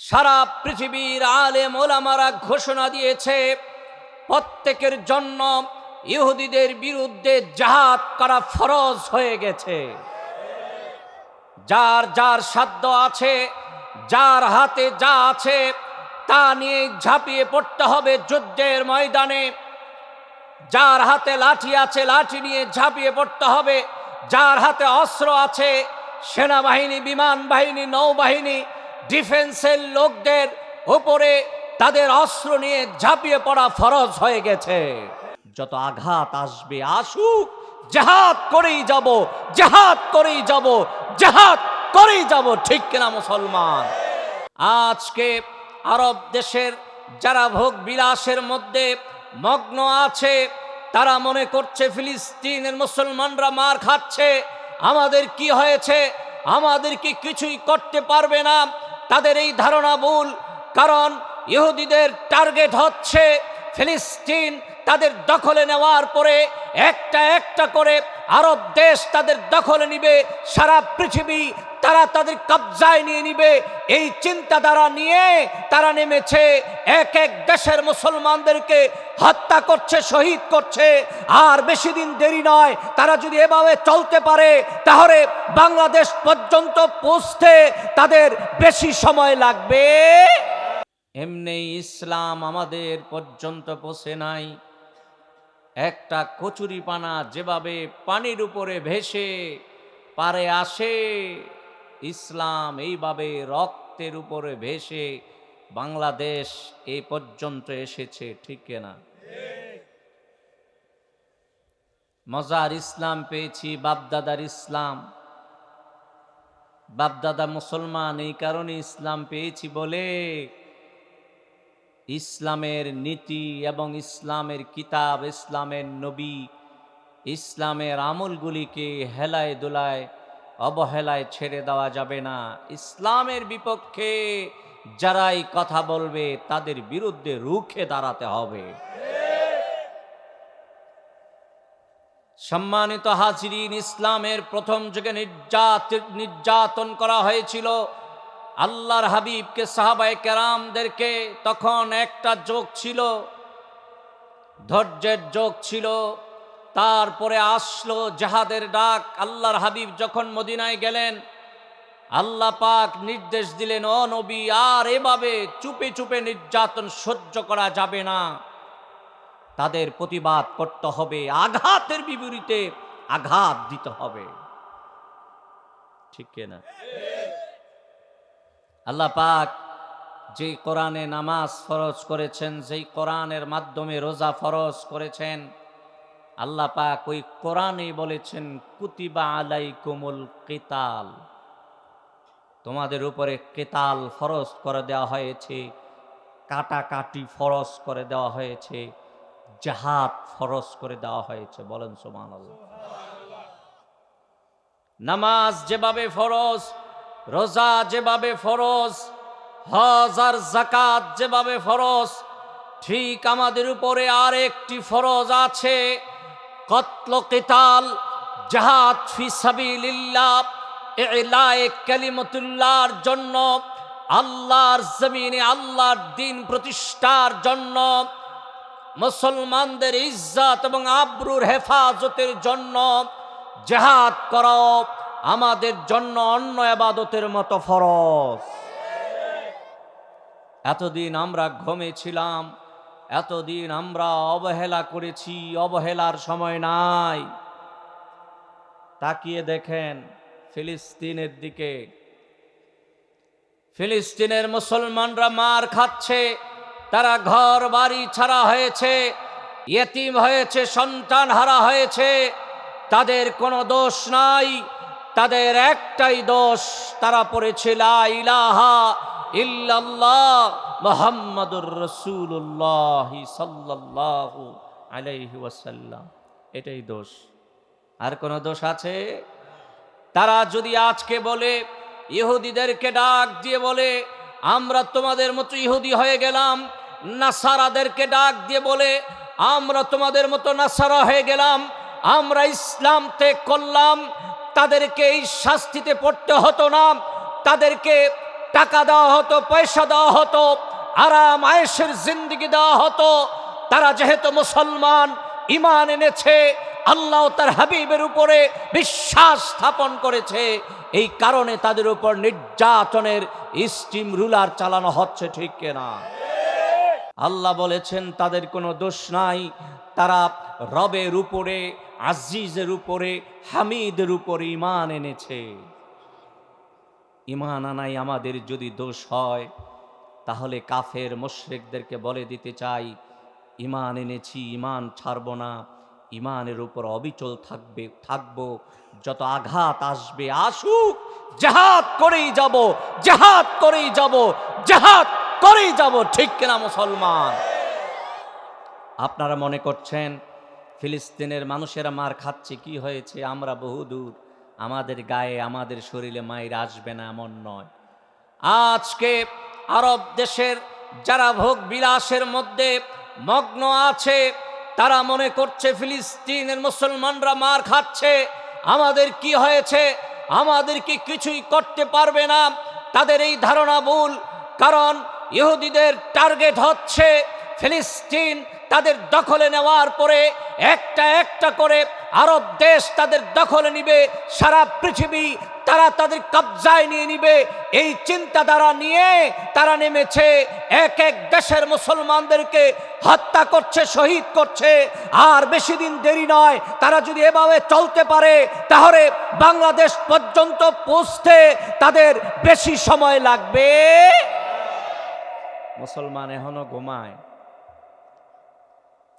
সারা পৃথিবীর আলেম ওলামারা ঘোষণা দিয়েছে, প্রত্যেকের জন্য ইহুদিদের বিরুদ্ধে জাহাদ করা ফরজ হয়ে গেছে। যার যার সাধ্য আছে, যার হাতে যা আছে, তা নিয়ে ঝাঁপিয়ে পড়তে হবে যুদ্ধের ময়দানে। যার হাতে লাঠি আছে, লাঠি নিয়ে ঝাঁপিয়ে পড়তে হবে। যার হাতে অস্ত্র আছে, সেনাবাহিনী, বিমান বাহিনী, নৌবাহিনী ডিফেন্সের লোকদের উপরে তাদের অস্ত্র নিয়ে ঝাঁপিয়ে পড়া ফরজ হয়ে গেছে। যত আঘাত আসবে, আসুক, জাহাদ করেই যাব, জাহাদ করেই যাব, জাহাদ করেই যাব, ঠিক কিনা মুসলমান? আজকে আরব দেশের যারা ভোগ বিলাসের মধ্যে মগ্ন আছে, তারা মনে করছে ফিলিস্তিনের মুসলমানরা মার খাচ্ছে। আমাদের কি হয়েছে? আমাদের কি কিছুই করতে পারবে না? তাদের এই ধারণা ভুল কারণ ইহুদিদের টার্গেট হচ্ছে ফিলিস্তিন তাদের দখলে নেওয়ার পরে একটা একটা করে আরব দেশ তাদের দখলে নিবে, সারা পৃথিবী তারা তাদের কবজায় নিয়ে নিবে। এই চিন্তাধারা নিয়ে তারা নেমেছে। এক এক দেশের মুসলমানদেরকে হত্যা করছে, শহীদ করছে। আর বেশি দিন দেরি নয়, তারা যদি এভাবে চলতে পারে, তাহলে বাংলাদেশ পর্যন্ত পৌঁছতে তাদের বেশি সময় লাগবে। এমনি ইসলাম আমাদের পর্যন্ত পৌঁছে নাই। একটা কচুরিপানা যেভাবে পানির উপরে ভেসে পারে আসে ইসলাম এইভাবে রক্তের উপরে ভেসে বাংলাদেশ এই পর্যন্ত এসেছে, ঠিক না? মজার ইসলাম পেয়েছি, বাপদাদার ইসলাম। বাপদাদা মুসলমান, এই কারণে ইসলাম পেয়েছি বলে ইসলামের নীতি এবং ইসলামের কিতাব, ইসলামের নবী, ইসলামের আমলগুলিকে হেলায় দোলায় অবহেলায় ছেড়ে দেওয়া যাবে না। ইসলামের বিপক্ষে যারাই কথা বলবে, তাদের বিরুদ্ধে রুখে দাঁড়াতে হবে। সম্মানিত হাজিরিন, ইসলামের প্রথম যুগে নির্যাত, নির্যাতন করা হয়েছিল। আল্লাহর হাবিবকে সাহাবায় কেরামদেরকে তখন একটা যোগ ছিল, ধৈর্যের যোগ ছিল। তারপরে আসলো জাহাদের ডাক। আল্লাহর হাবিব যখন মদিনায় গেলেন, আল্লাহ পাক নির্দেশ দিলেন, ও নবী, আর এভাবে চুপে চুপে নির্যাতন সহ্য করা যাবে না। তাদের প্রতিবাদ করতে হবে, আঘাতের বিপরীতে আঘাত দিতে হবে। ঠিক না আল্লাহ পাক যে কোরআনে নামাজ ফরজ করেছেন, যেই কোরআনের মাধ্যমে রোজা ফরজ করেছেন আল্লাহ পাক ওই কোরআনে বলেছেন, কুতিবা আলাই কোমল কেতাল। তোমাদের উপরে কেতাল ফরজ করে দেওয়া হয়েছে, কাটাকাটি ফরজ করে দেওয়া হয়েছে, জাহাদ ফরজ করে দেওয়া হয়েছে। বলেন সোমান নামাজ যেভাবে ফরজ, রোজা যেভাবে ফরজ, হজ আর জাকাত যেভাবে ফরজ, ঠিক আমাদের উপরে আর একটি ফরজ আছে। কতল কেতাল জাহাদ ফি সাবিলিল্লাহ, এলায়ে কালিমতুল্লাহর জন্য, আল্লাহর জমিনে আল্লাহর দিন প্রতিষ্ঠার জন্য, মুসলমানদের ইজ্জাত এবং আব্রুর হেফাজতের জন্য জেহাদ করো, আমাদের জন্য অন্য আবাদতের মতো ফরজ। এতদিন আমরা ঘুমেছিলাম এতদিন আমরা অবহেলা করেছি, অবহেলার সময় নাই। তাকিয়ে দেখেন ফিলিস্তিনের দিকে। ফিলিস্তিনের মুসলমানরা মার খাচ্ছে, তারা ঘর, বাড়ি ছাড়া হয়েছে, ইয়েতিম হয়েছে, সন্তান হারা হয়েছে, তাদের কোনো দোষ নাই, তাদের একটাই দোষ, তারা পড়েছে লা ইল্লাল্লাহ। মোহাম্মদুর রসুল্লাহ সাল্লাল্লাহু আলাইহি ওয়াসাল্লাম। এটাই দোষ। আর কোনো দোষ আছে? তারা যদি আজকে বলে, ইহুদিদেরকে ডাক দিয়ে বলে, আমরা তোমাদের মতো ইহুদি হয়ে গেলাম, নাসারাদেরকে ডাক দিয়ে বলে, আমরা তোমাদের মতো নাসারা হয়ে গেলাম, আমরা ইসলাম ত্যাগ করলাম, তাদেরকে এই শাস্তিতে পড়তে হতো না, তাদেরকে টাকা দেওয়া হতো, পয়সা দেওয়া হতো, আরাম আয়েসের জিন্দিগি দেওয়া হতো। তারা যেহেতু মুসলমান ইমান এনেছে, আল্লাহ তার হাবিবের উপরে বিশ্বাস স্থাপন করেছে। এই কারণে তাদের উপর নির্যাতনের স্টিম রুলার চালানো হচ্ছে, ঠিক কিনা? আল্লাহ বলেছেন, তাদের কোনো দোষ নাই। তারা রবের উপরে, আজিজের উপরে, হামিদের উপরে ইমান এনেছে। ইমান আনাই আমাদের যদি দোষ হয়, তাহলে কাফের মুশরিকদেরকে বলে দিতে চাই, ইমান এনেছি, ইমান ছাড়ব না, ইমানের উপর অবিচল থাকবে, থাকব, যত আঘাত আসবে, আসুক, জাহাদ করেই যাব, জাহাদ করেই যাব, জাহাদ করেই যাব, ঠিক কিনা মুসলমান? আপনারা মনে করছেন, ফিলিস্তিনের মানুষেরা মার খাচ্ছে, কি হয়েছে? আমরা বহুদূর। আমাদের গায়ে, আমাদের শরীরে মায়ের আসবে না এমন নয়। আজকে আরব দেশের যারা ভোগ বিলাসের মধ্যে মগ্ন আছে, তারা মনে করছে ফিলিস্তিনের মুসলমানরা মার খাচ্ছে। আমাদের কি হয়েছে? আমাদের কি কিছুই করতে পারবে না? তাদের এই ধারণা ভুল। কারণ ইহুদিদের টার্গেট হচ্ছে ফিলিস্তিন তাদের দখলে নেওয়ার পরে একটা একটা করে আরব দেশ তাদের দখলে নিবে, সারা পৃথিবী তারা তাদের কবজায় নিয়ে নিবে। এই চিন্তাধারা নিয়ে তারা নেমেছে, এক এক দেশের মুসলমানদেরকে হত্যা করছে, শহীদ করছে। আর বেশি দিন দেরি নয়, তারা যদি এভাবে চলতে পারে, তাহলে বাংলাদেশ পর্যন্ত পৌঁছতে তাদের বেশি সময় লাগবে। মুসলমান এখনও ঘুমায়।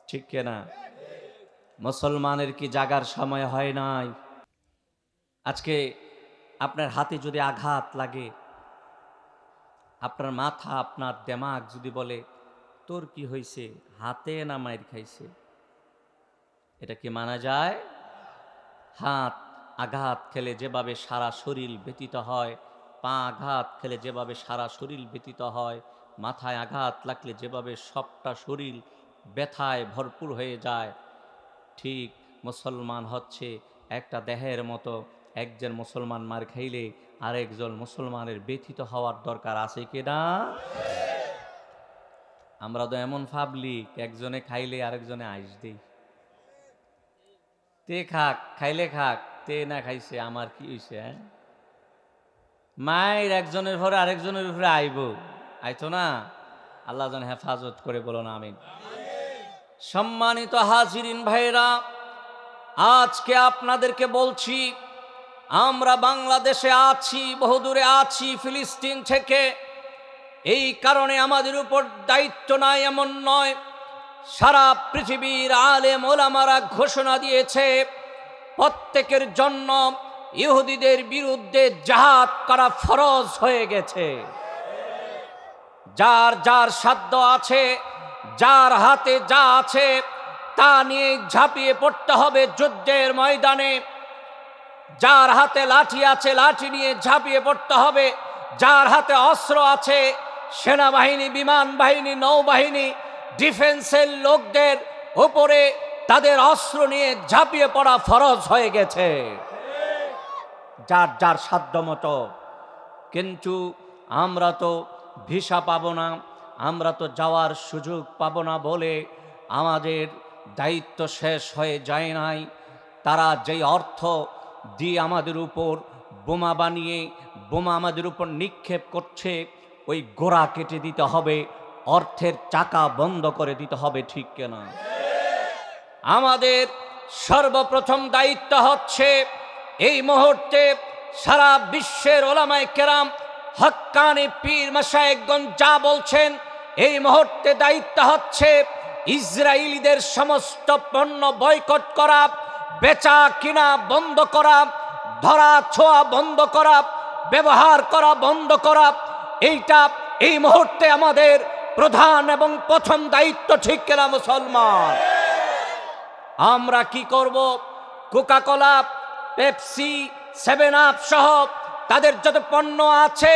ঠিক কিনা? মুসলমানের কি জাগার সময় হয় নাই? আজকে আপনার হাতে যদি আঘাত লাগে, আপনার মাথা, আপনার দেমাগ যদি বলে, তোর কি হয়েছে হাতে না মায়ের খাইছে? এটা কি মানা যায়? হাত আঘাত খেলে যেভাবে সারা শরীর ব্যতীত হয়, পা আঘাত খেলে যেভাবে সারা শরীর ব্যতীত হয়, মাথায় আঘাত লাগলে যেভাবে সবটা শরীর ব্যথায় ভরপুর হয়ে যায়। ঠিক মুসলমান হচ্ছে একটা দেহের মতো। একজন মুসলমান মার খাইলে আরেকজন মুসলমানের ব্যথিত হওয়ার দরকার আছে কি না? আমরা তো এমন পাবলিক একজনে খাইলে আরেকজনে আইস দেই। তে খাক, খাইলে খাক, তে না খাইছে, আমার কি হইছে হ্যাঁ? মায়ের একজনের পরে আরেকজনের উপরে আইব। আইতো না? আল্লাহ যেন হেফাজত করে বলো না আমিন। সম্মানিত হাজিরিন ভাইরা আজকে আপনাদেরকে বলছি, আমরা বাংলাদেশে আছি, বহুদূরে আছি, ফিলিস্তিন থেকে। এই কারণে আমাদের উপর দায়িত্ব নাই, এমন নয়। সারা পৃথিবীর আলেম ওলামারা ঘোষণা দিয়েছে, প্রত্যেকের জন্য ইহুদিদের বিরুদ্ধে জাহাদ করা ফরজ হয়ে গেছে। যার যার সাধ্য আছে যার হাতে যা আছে তা নিয়ে ঝাঁপিয়ে পড়তে হবে যুদ্ধের ময়দানে। যার হাতে লাঠি আছে, লাঠি নিয়ে ঝাঁপিয়ে পড়তে হবে। যার হাতে অস্ত্র আছে, সেনাবাহিনী, বিমান বাহিনী, নৌবাহিনী, ডিফেন্সের লোকদের উপরে তাদের অস্ত্র নিয়ে ঝাঁপিয়ে পড়া ফরজ হয়ে গেছে। যার যার সাধ্য মতো কিন্তু আমরা তো ভিসা পাবো না আমরা তো যাওয়ার সুযোগ পাবো না বলে আমাদের দায়িত্ব শেষ হয়ে যায় নাই। তারা যেই অর্থ দিয়ে আমাদের উপর বোমা বানিয়ে, বোমা আমাদের উপর নিক্ষেপ করছে, ওই গোড়া কেটে দিতে হবে, অর্থের চাকা বন্ধ করে দিতে হবে, ঠিক কেনা? আমাদের সর্বপ্রথম দায়িত্ব হচ্ছে এই মুহূর্তে সারা বিশ্বের ওলামায় কেরাম হক্কানি পীর মাসায়েকগঞ্জ যা বলছেন এই মুহূর্তে দায়িত্ব হচ্ছে ইসরায়েলিদের সমস্ত পণ্য বয়কট করা, বেচা কিনা বন্ধ করা, ধরা ছোঁয়া বন্ধ করা, ব্যবহার করা বন্ধ করা। এইটা এই মুহূর্তে আমাদের প্রধান এবং প্রথম দায়িত্ব, ঠিক কিনা মুসলমান? আমরা কি করব? Coca Cola Pepsi, seven up সহ তাদের যত পণ্য আছে,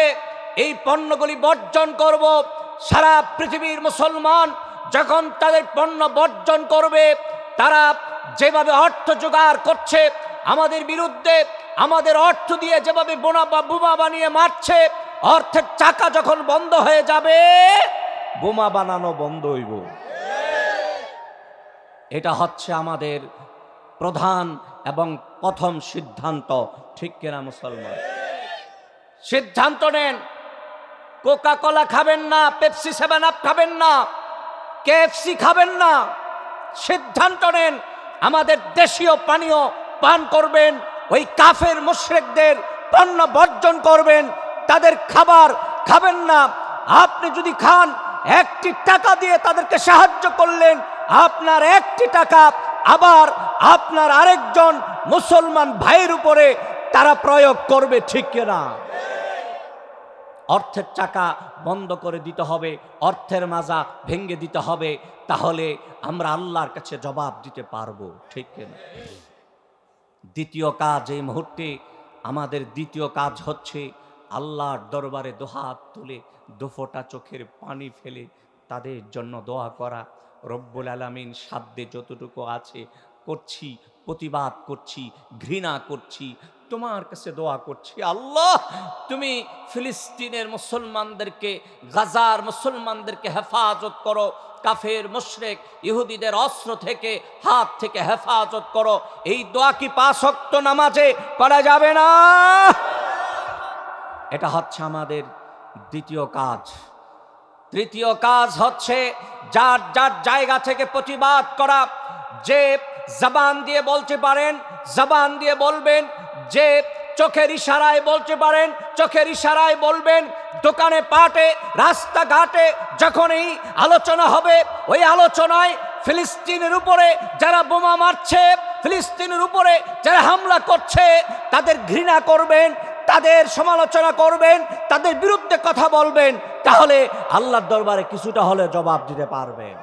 এই পণ্যগুলি বর্জন করব। সারা পৃথিবীর মুসলমান যখন তাদের পণ্য বর্জন করবে, তারা যেভাবে অর্থ জোগাড় করছে, আমাদের বিরুদ্ধে আমাদের অর্থ দিয়ে যেভাবে বোনা বা বোমা বানিয়ে মারছে, অর্থের চাকা যখন বন্ধ হয়ে যাবে, বোমা বানানো বন্ধ হইব। এটা হচ্ছে আমাদের প্রধান এবং প্রথম সিদ্ধান্ত। ঠিক কিনা মুসলমান? সিদ্ধান্ত নেন। কোকা কোলা খাবেন না পেপসি সেভেন আপ খাবেন না কেএফসি খাবেন না। সিদ্ধান্ত নেন, আমাদের দেশীয় পানীয় পান করবেন, ওই কাফের মুশরেকদের পণ্য বর্জন করবেন, তাদের খাবার খাবেন না। আপনি যদি খান, একটি টাকা দিয়ে তাদেরকে সাহায্য করলেন, আপনার একটি টাকা আবার আপনার আরেকজন মুসলমান ভাইয়ের উপরে তারা প্রয়োগ করবে, ঠিক কিনা? অর্থের চাকা বন্ধ করে দিতে হবে, অর্থের মাজা ভেঙে দিতে হবে, তাহলে আমরা আল্লাহর কাছে জবাব দিতে পারব, ঠিক কিনা দ্বিতীয় কাজ এই মুহূর্তে আমাদের দ্বিতীয় কাজ হচ্ছে আল্লাহর দরবারে দোহাত তুলে দুফোটা চোখের পানি ফেলে তাদের জন্য দোয়া করা। রব্বুল আলামিন সাধ্যে যতটুকু আছে করছি, প্রতিবাদ করছি, ঘৃণা করছি, তোমার কাছে দোয়া করছি, আল্লাহ, তুমি ফিলিস্তিনের মুসলমানদেরকে, গাজার মুসলমানদেরকে হেফাজত করো, কাফের, মুশরেক, ইহুদিদের অস্ত্র থেকে, হাত থেকে হেফাজত করো, এই দোয়া কি পাঁচক্ত নামাজে করা যাবে না? এটা হচ্ছে আমাদের দ্বিতীয় কাজ। তৃতীয় কাজ হচ্ছে যার যার জায়গা থেকে প্রতিবাদ করা, যে জবান দিয়ে বলতে পারেন, জবান দিয়ে বলবেন যে চোখের ইশারায় বলতে পারেন, চোখের ইশারায় বলবেন, দোকানে পাটে, রাস্তাঘাটে যখন এই আলোচনা হবে, ওই আলোচনায় ফিলিস্তিনের উপরে যারা বোমা মারছে, ফিলিস্তিনের উপরে যারা হামলা করছে, তাদের ঘৃণা করবেন, তাদের সমালোচনা করবেন, তাদের বিরুদ্ধে কথা বলবেন, তাহলে আল্লাহর দরবারে কিছুটা হলে জবাব দিতে পারবেন।